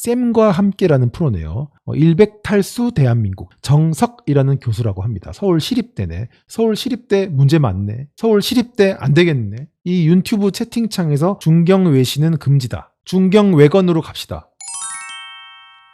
쌤과 함께라는 프로네요. 어, 일백탈수 대한민국 정석이라는 교수라고 합니다. 서울 시립대네. 서울 시립대 문제 많네. 서울 시립대 안 되겠네. 이 유튜브 채팅창에서 중경 외시는 금지다. 중경 외건으로 갑시다.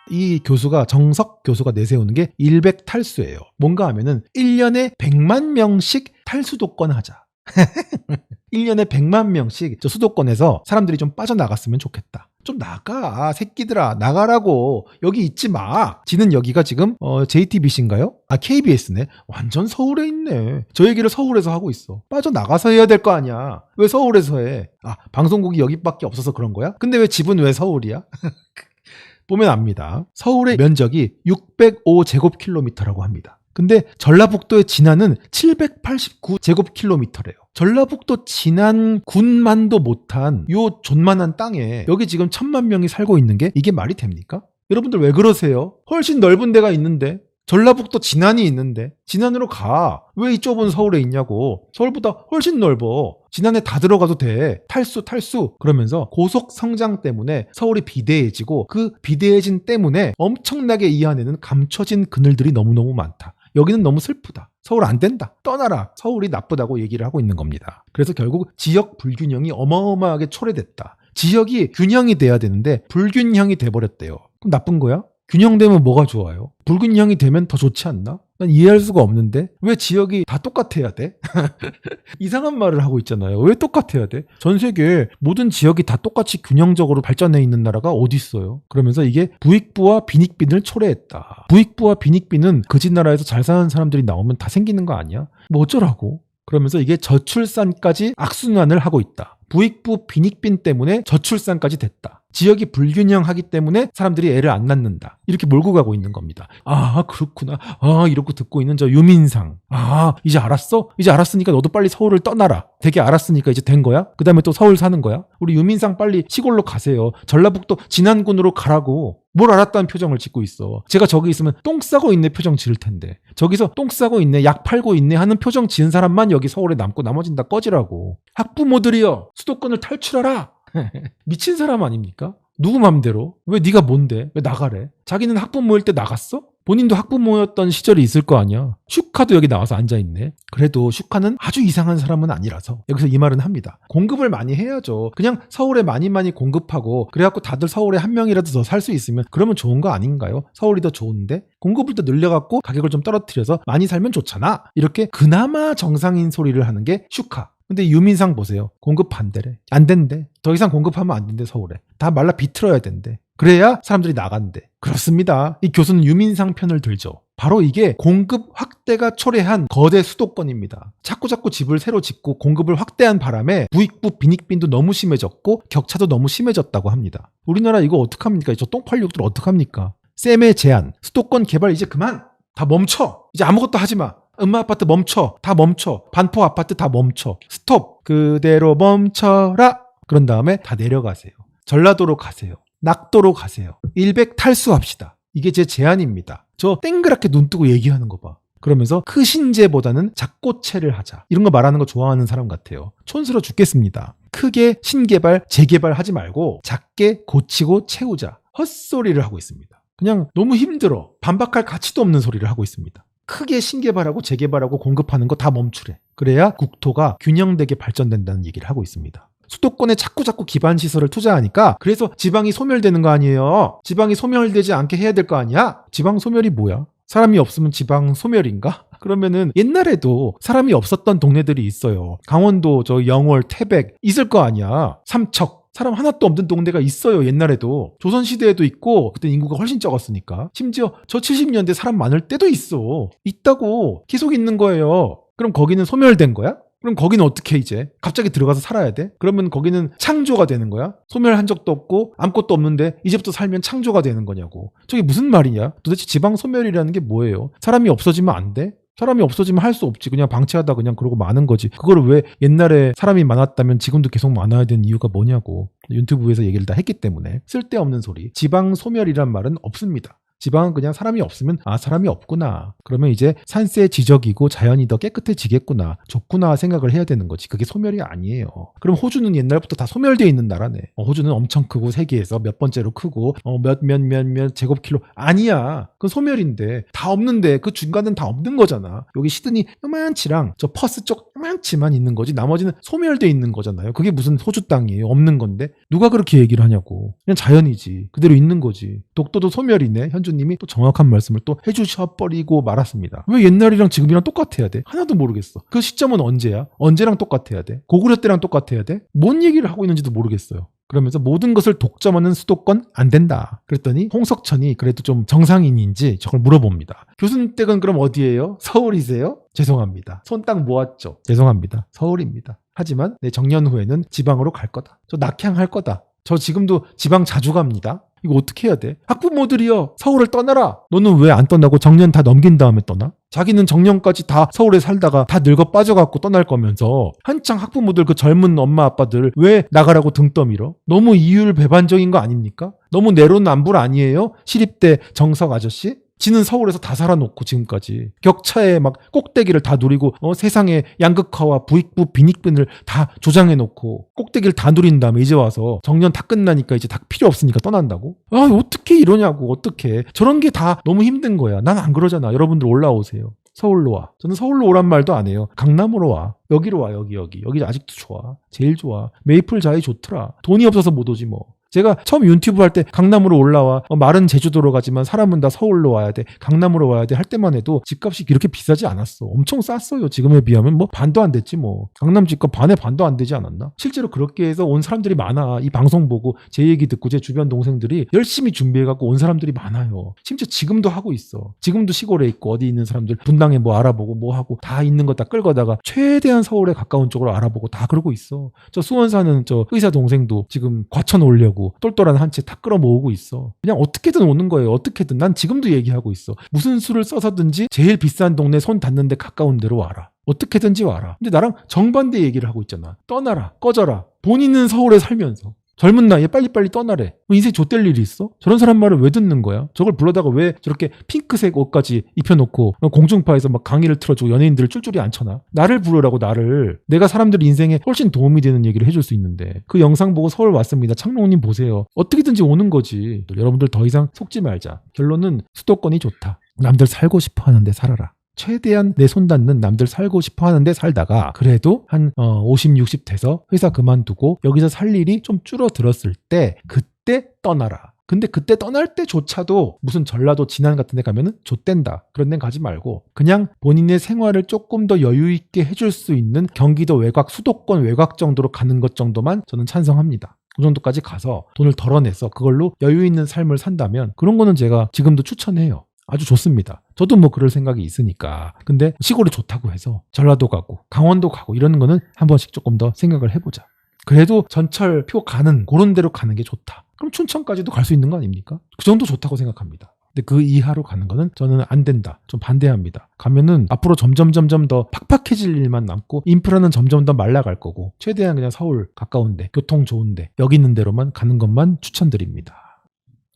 이 교수가 정석 교수가 내세우는 게 일백 탈수예요. 뭔가 하면은 1년에 100만 명씩 탈수 도권 하자. 1년에 100만 명씩 저 수도권에서 사람들이 좀 빠져나갔으면 좋겠다. 좀 나가, 새끼들아, 나가라고. 여기 있지 마. 지는 여기가 지금, 어, JTBC인가요? 아, KBS네. 완전 서울에 있네. 저 얘기를 서울에서 하고 있어. 빠져나가서 해야 될 거 아니야. 왜 서울에서 해? 아, 방송국이 여기밖에 없어서 그런 거야? 근데 왜 집은 왜 서울이야? 보면 압니다. 서울의 면적이 605제곱킬로미터라고 합니다. 근데 전라북도의 진안은 789제곱킬로미터래요. 전라북도 진안 군만도 못한 요 존만한 땅에 여기 지금 천만 명이 살고 있는 게 이게 말이 됩니까? 여러분들 왜 그러세요? 훨씬 넓은 데가 있는데 전라북도 진안이 있는데 진안으로 가. 왜 이 좁은 서울에 있냐고. 서울보다 훨씬 넓어. 진안에 다 들어가도 돼. 탈수 탈수. 그러면서 고속 성장 때문에 서울이 비대해지고 그 비대해진 때문에 엄청나게 이 안에는 감춰진 그늘들이 너무너무 많다. 여기는 너무 슬프다. 서울 안 된다. 떠나라. 서울이 나쁘다고 얘기를 하고 있는 겁니다. 그래서 결국 지역 불균형이 어마어마하게 초래됐다. 지역이 균형이 돼야 되는데 불균형이 돼버렸대요. 그럼 나쁜 거야? 균형되면 뭐가 좋아요? 불균형이 되면 더 좋지 않나? 난 이해할 수가 없는데 왜 지역이 다 똑같아야 돼? 이상한 말을 하고 있잖아요. 왜 똑같아야 돼? 전 세계 모든 지역이 다 똑같이 균형적으로 발전해 있는 나라가 어디 있어요? 그러면서 이게 부익부와 빈익빈을 초래했다. 부익부와 빈익빈은 거짓 나라에서 잘 사는 사람들이 나오면 다 생기는 거 아니야? 뭐 어쩌라고? 그러면서 이게 저출산까지 악순환을 하고 있다. 부익부 빈익빈 때문에 저출산까지 됐다. 지역이 불균형하기 때문에 사람들이 애를 안 낳는다. 이렇게 몰고 가고 있는 겁니다. 아, 그렇구나. 아, 이러고 듣고 있는 저 유민상. 아, 이제 알았어? 이제 알았으니까 너도 빨리 서울을 떠나라. 되게 알았으니까 이제 된 거야? 그 다음에 또 서울 사는 거야? 우리 유민상 빨리 시골로 가세요. 전라북도 진안군으로 가라고. 뭘 알았다는 표정을 짓고 있어. 제가 저기 있으면 똥 싸고 있네 표정 지을 텐데. 저기서 똥 싸고 있네, 약 팔고 있네 하는 표정 지은 사람만 여기 서울에 남고 나머진 다 꺼지라고. 학부모들이여, 수도권을 탈출하라! 미친 사람 아닙니까? 누구 맘대로? 왜 네가 뭔데? 왜 나가래? 자기는 학부모일 때 나갔어? 본인도 학부모였던 시절이 있을 거 아니야. 슈카도 여기 나와서 앉아있네. 그래도 슈카는 아주 이상한 사람은 아니라서 여기서 이 말은 합니다. 공급을 많이 해야죠. 그냥 서울에 많이 많이 공급하고 그래갖고 다들 서울에 한 명이라도 더 살 수 있으면 그러면 좋은 거 아닌가요? 서울이 더 좋은데 공급을 더 늘려갖고 가격을 좀 떨어뜨려서 많이 살면 좋잖아. 이렇게 그나마 정상인 소리를 하는 게 슈카. 근데 유민상 보세요. 공급 반대래. 안 된대. 더 이상 공급하면 안 된대, 서울에. 다 말라 비틀어야 된대. 그래야 사람들이 나간대. 그렇습니다. 이 교수는 유민상 편을 들죠. 바로 이게 공급 확대가 초래한 거대 수도권입니다. 자꾸 자꾸 집을 새로 짓고 공급을 확대한 바람에 부익부 빈익빈도 너무 심해졌고 격차도 너무 심해졌다고 합니다. 우리나라 이거 어떡합니까? 저 똥팔육들 어떡합니까? 쌤의 제안, 수도권 개발 이제 그만! 다 멈춰! 이제 아무것도 하지 마! 음마 아파트 멈춰. 다 멈춰. 반포 아파트 다 멈춰. 스톱. 그대로 멈춰라. 그런 다음에 다 내려가세요. 전라도로 가세요. 낙도로 가세요. 100 탈수합시다. 이게 제 제안입니다. 저 땡그랗게 눈 뜨고 얘기하는 거 봐. 그러면서 크신제보다는 작고체를 하자. 이런 거 말하는 거 좋아하는 사람 같아요. 촌스러 죽겠습니다. 크게 신개발, 재개발 하지 말고 작게 고치고 채우자. 헛소리를 하고 있습니다. 그냥 너무 힘들어. 반박할 가치도 없는 소리를 하고 있습니다. 크게 신개발하고 재개발하고 공급하는 거 다 멈추래. 그래야 국토가 균형되게 발전된다는 얘기를 하고 있습니다. 수도권에 자꾸 자꾸 기반 시설을 투자하니까 그래서 지방이 소멸되는 거 아니에요. 지방이 소멸되지 않게 해야 될 거 아니야? 지방 소멸이 뭐야? 사람이 없으면 지방 소멸인가? 그러면은 옛날에도 사람이 없었던 동네들이 있어요. 강원도 저 영월, 태백 있을 거 아니야. 삼척 사람 하나도 없는 동네가 있어요. 옛날에도 조선 시대에도 있고 그때 인구가 훨씬 적었으니까. 심지어 저 70년대 사람 많을 때도 있어. 있다고 계속 있는 거예요. 그럼 거기는 소멸된 거야? 그럼 거기는 어떻게 이제 갑자기 들어가서 살아야 돼? 그러면 거기는 창조가 되는 거야? 소멸한 적도 없고 아무것도 없는데 이제부터 살면 창조가 되는 거냐고. 저게 무슨 말이냐? 도대체 지방 소멸이라는 게 뭐예요? 사람이 없어지면 안 돼? 사람이 없어지면 할 수 없지. 그냥 방치하다 그냥 그러고 마는 거지. 그거를 왜 옛날에 사람이 많았다면 지금도 계속 많아야 되는 이유가 뭐냐고. 유튜브에서 얘기를 다 했기 때문에 쓸데없는 소리. 지방 소멸이란 말은 없습니다. 지방은 그냥 사람이 없으면 아 사람이 없구나. 그러면 이제 산세 지적이고 자연이 더 깨끗해지겠구나. 좋구나 생각을 해야 되는 거지. 그게 소멸이 아니에요. 그럼 호주는 옛날부터 다 소멸되어 있는 나라네. 어, 호주는 엄청 크고 세계에서 몇 번째로 크고 어, 몇몇몇몇 제곱킬로 아니야. 그건 소멸인데 다 없는데 그 중간은 다 없는 거잖아. 여기 시드니 요만치랑 저 퍼스 쪽 요만치만 있는 거지. 나머지는 소멸돼 있는 거잖아요. 그게 무슨 호주 땅이에요? 없는 건데 누가 그렇게 얘기를 하냐고. 그냥 자연이지. 그대로 있는 거지. 독도도 소멸이네. 현주님이 또 정확한 말씀을 또 해주셔버리고 말았습니다. 왜 옛날이랑 지금이랑 똑같아야 돼? 하나도 모르겠어. 그 시점은 언제야? 언제랑 똑같아야 돼? 고구려 때랑 똑같아야 돼? 뭔 얘기를 하고 있는지도 모르겠어요. 그러면서 모든 것을 독점하는 수도권 안 된다. 그랬더니 홍석천이 그래도 좀 정상인인지 저걸 물어봅니다. 교수님 댁은 그럼 어디예요? 서울이세요? 죄송합니다. 손 딱 모았죠. 죄송합니다. 서울입니다. 하지만 내 정년 후에는 지방으로 갈 거다. 저 낙향할 거다. 저 지금도 지방 자주 갑니다. 이거 어떻게 해야 돼? 학부모들이요. 서울을 떠나라. 너는 왜 안 떠나고 정년 다 넘긴 다음에 떠나? 자기는 정년까지 다 서울에 살다가 다 늙어 빠져갖고 떠날 거면서 한창 학부모들 그 젊은 엄마 아빠들 왜 나가라고 등 떠밀어? 너무 이율 배반적인 거 아닙니까? 너무 내로남불 아니에요? 시립대 정석 아저씨? 지는 서울에서 다 살아놓고 지금까지 격차에 막 꼭대기를 다 누리고 어, 세상의 양극화와 부익부 빈익빈을 다 조장해놓고 꼭대기를 다 누린 다음에 이제 와서 정년 다 끝나니까 이제 다 필요 없으니까 떠난다고? 아 어떻게 이러냐고 어떻게 저런 게 다 너무 힘든 거야 난 안 그러잖아 여러분들 올라오세요 서울로 와. 저는 서울로 오란 말도 안 해요. 강남으로 와. 여기로 와, 여기, 여기. 여기 아직도 좋아. 제일 좋아. 메이플 자이 좋더라. 돈이 없어서 못 오지 뭐. 제가 처음 유튜브 할 때 강남으로 올라와. 어, 말은 제주도로 가지만 사람은 다 서울로 와야 돼. 강남으로 와야 돼 할 때만 해도 집값이 이렇게 비싸지 않았어. 엄청 쌌어요. 지금에 비하면 뭐 반도 안 됐지 뭐. 강남 집값 반에 반도 안 되지 않았나? 실제로 그렇게 해서 온 사람들이 많아. 이 방송 보고 제 얘기 듣고 제 주변 동생들이 열심히 준비해 갖고 온 사람들이 많아요. 심지어 지금도 하고 있어. 지금도 시골에 있고 어디 있는 사람들 분당에 뭐 알아보고 뭐 하고 다 있는 거 다 끌거다가 최대한 서울에 가까운 쪽으로 알아보고 다 그러고 있어. 저 수원 사는 저 의사 동생도 지금 과천 오려고 똘똘한 한 채 다 끌어 모으고 있어. 그냥 어떻게든 오는 거예요. 어떻게든. 난 지금도 얘기하고 있어. 무슨 수를 써서든지 제일 비싼 동네 손 닿는 데 가까운 데로 와라. 어떻게든지 와라. 근데 나랑 정반대 얘기를 하고 있잖아. 떠나라. 꺼져라. 본인은 서울에 살면서. 젊은 나이에 빨리빨리 떠나래. 뭐 인생 좆될 일이 있어? 저런 사람 말을 왜 듣는 거야? 저걸 불러다가 왜 저렇게 핑크색 옷까지 입혀놓고 공중파에서 막 강의를 틀어주고 연예인들을 쫄쫄이 앉혀놔? 나를 부르라고 나를. 내가 사람들 인생에 훨씬 도움이 되는 얘기를 해줄 수 있는데 그 영상 보고 서울 왔습니다. 창롱님 보세요. 어떻게든지 오는 거지. 여러분들 더 이상 속지 말자. 결론은 수도권이 좋다. 남들 살고 싶어 하는데 살아라. 최대한 내 손 닿는 남들 살고 싶어 하는데 살다가 그래도 한 어, 50, 60 돼서 회사 그만두고 여기서 살 일이 좀 줄어들었을 때 그때 떠나라. 근데 그때 떠날 때조차도 무슨 전라도 진안 같은 데 가면은 좆된다. 그런 데는 가지 말고 그냥 본인의 생활을 조금 더 여유 있게 해줄 수 있는 경기도 외곽, 수도권 외곽 정도로 가는 것 정도만 저는 찬성합니다. 그 정도까지 가서 돈을 덜어내서 그걸로 여유 있는 삶을 산다면 그런 거는 제가 지금도 추천해요. 아주 좋습니다. 저도 뭐 그럴 생각이 있으니까. 근데 시골이 좋다고 해서 전라도 가고 강원도 가고 이러는 거는 한 번씩 조금 더 생각을 해보자. 그래도 전철 표 가는 그런 데로 가는 게 좋다. 그럼 춘천까지도 갈 수 있는 거 아닙니까? 그 정도 좋다고 생각합니다. 근데 그 이하로 가는 거는 저는 안 된다. 좀 반대합니다. 가면은 앞으로 점점 점점 더 팍팍해질 일만 남고 인프라는 점점 더 말라갈 거고 최대한 그냥 서울 가까운데 교통 좋은데 여기 있는 데로만 가는 것만 추천드립니다.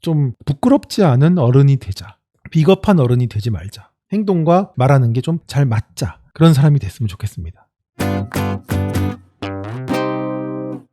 좀 부끄럽지 않은 어른이 되자. 비겁한 어른이 되지 말자. 행동과 말하는 게 좀 잘 맞자. 그런 사람이 됐으면 좋겠습니다.